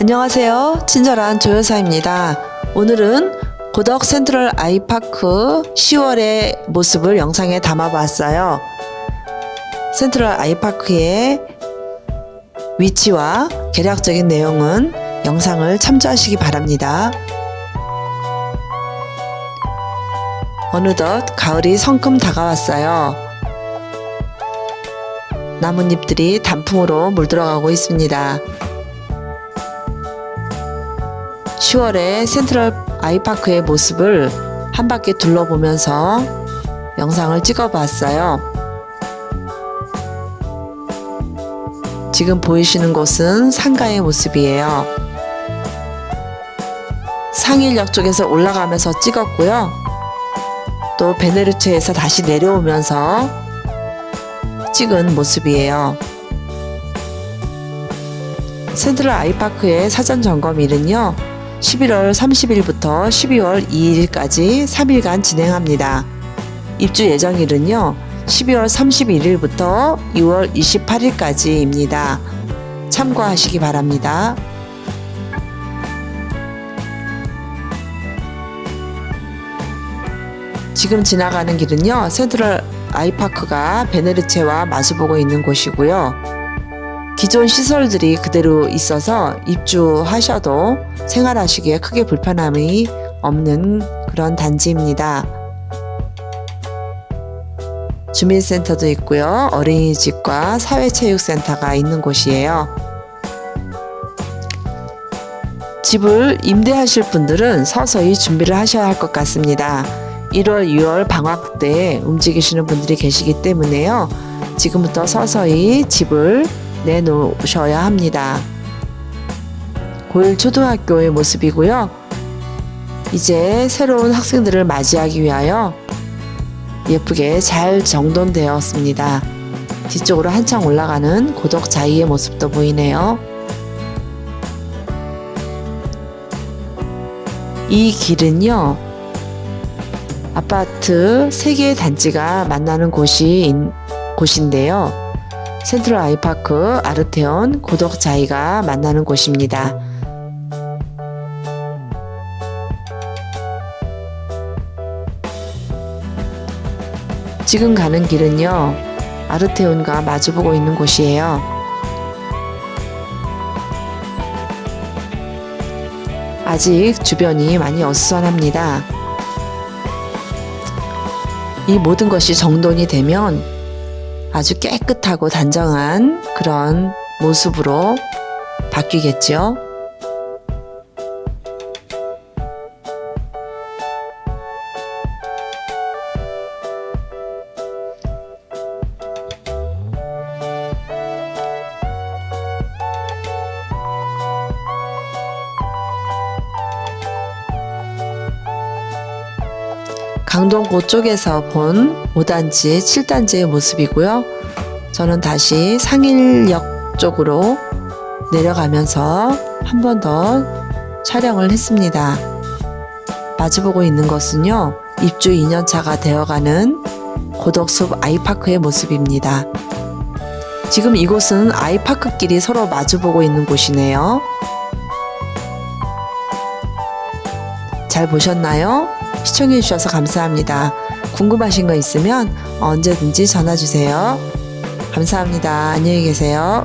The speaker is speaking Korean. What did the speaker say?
안녕하세요. 친절한 조여사입니다. 오늘은 고덕 센트럴 아이파크 10월의 모습을 영상에 담아봤어요. 센트럴 아이파크의 위치와 개략적인 내용은 영상을 참조하시기 바랍니다. 어느덧 가을이 성큼 다가왔어요. 나뭇잎들이 단풍으로 물들어가고 있습니다. 10월에 센트럴 아이파크의 모습을 한 바퀴 둘러보면서 영상을 찍어봤어요. 지금 보이시는 곳은 상가의 모습이에요. 상일역 쪽에서 올라가면서 찍었고요. 또 베네르체에서 다시 내려오면서 찍은 모습이에요. 센트럴 아이파크의 사전 점검일은요. 11월 30일부터 12월 2일까지 3일간 진행합니다. 입주 예정일은요. 12월 31일부터 2월 28일까지입니다. 참고하시기 바랍니다. 지금 지나가는 길은요. 센트럴 아이파크가 베네르체와 마주보고 있는 곳이고요. 기존 시설들이 그대로 있어서 입주하셔도 생활하시기에 크게 불편함이 없는 그런 단지입니다. 주민센터도 있고요. 어린이집과 사회체육센터가 있는 곳이에요. 집을 임대하실 분들은 서서히 준비를 하셔야 할 것 같습니다. 1월, 6월 방학 때 움직이시는 분들이 계시기 때문에요. 지금부터 서서히 집을 내놓으셔야 합니다. 고1 초등학교의 모습이고요. 이제 새로운 학생들을 맞이하기 위하여 예쁘게 잘 정돈되었습니다. 뒤쪽으로 한창 올라가는 고덕 자이의 모습도 보이네요. 이 길은요, 아파트 3개의 단지가 만나는 곳이, 곳인데요. 센트럴 아이파크, 아르테온, 고덕 자이가 만나는 곳입니다. 지금 가는 길은요, 아르테온과 마주보고 있는 곳이에요. 아직 주변이 많이 어수선합니다. 이 모든 것이 정돈이 되면 아주 깨끗하고 단정한 그런 모습으로 바뀌겠죠. 강동구 쪽에서 본 5단지, 7단지의 모습이고요. 저는 다시 상일역 쪽으로 내려가면서 한 번 더 촬영을 했습니다. 마주보고 있는 것은요, 입주 2년차가 되어가는 고덕숲 아이파크의 모습입니다. 지금 이곳은 아이파크끼리 서로 마주보고 있는 곳이네요. 잘 보셨나요? 시청해주셔서 감사합니다. 궁금하신 거 있으면 언제든지 전화 주세요. 감사합니다. 안녕히 계세요.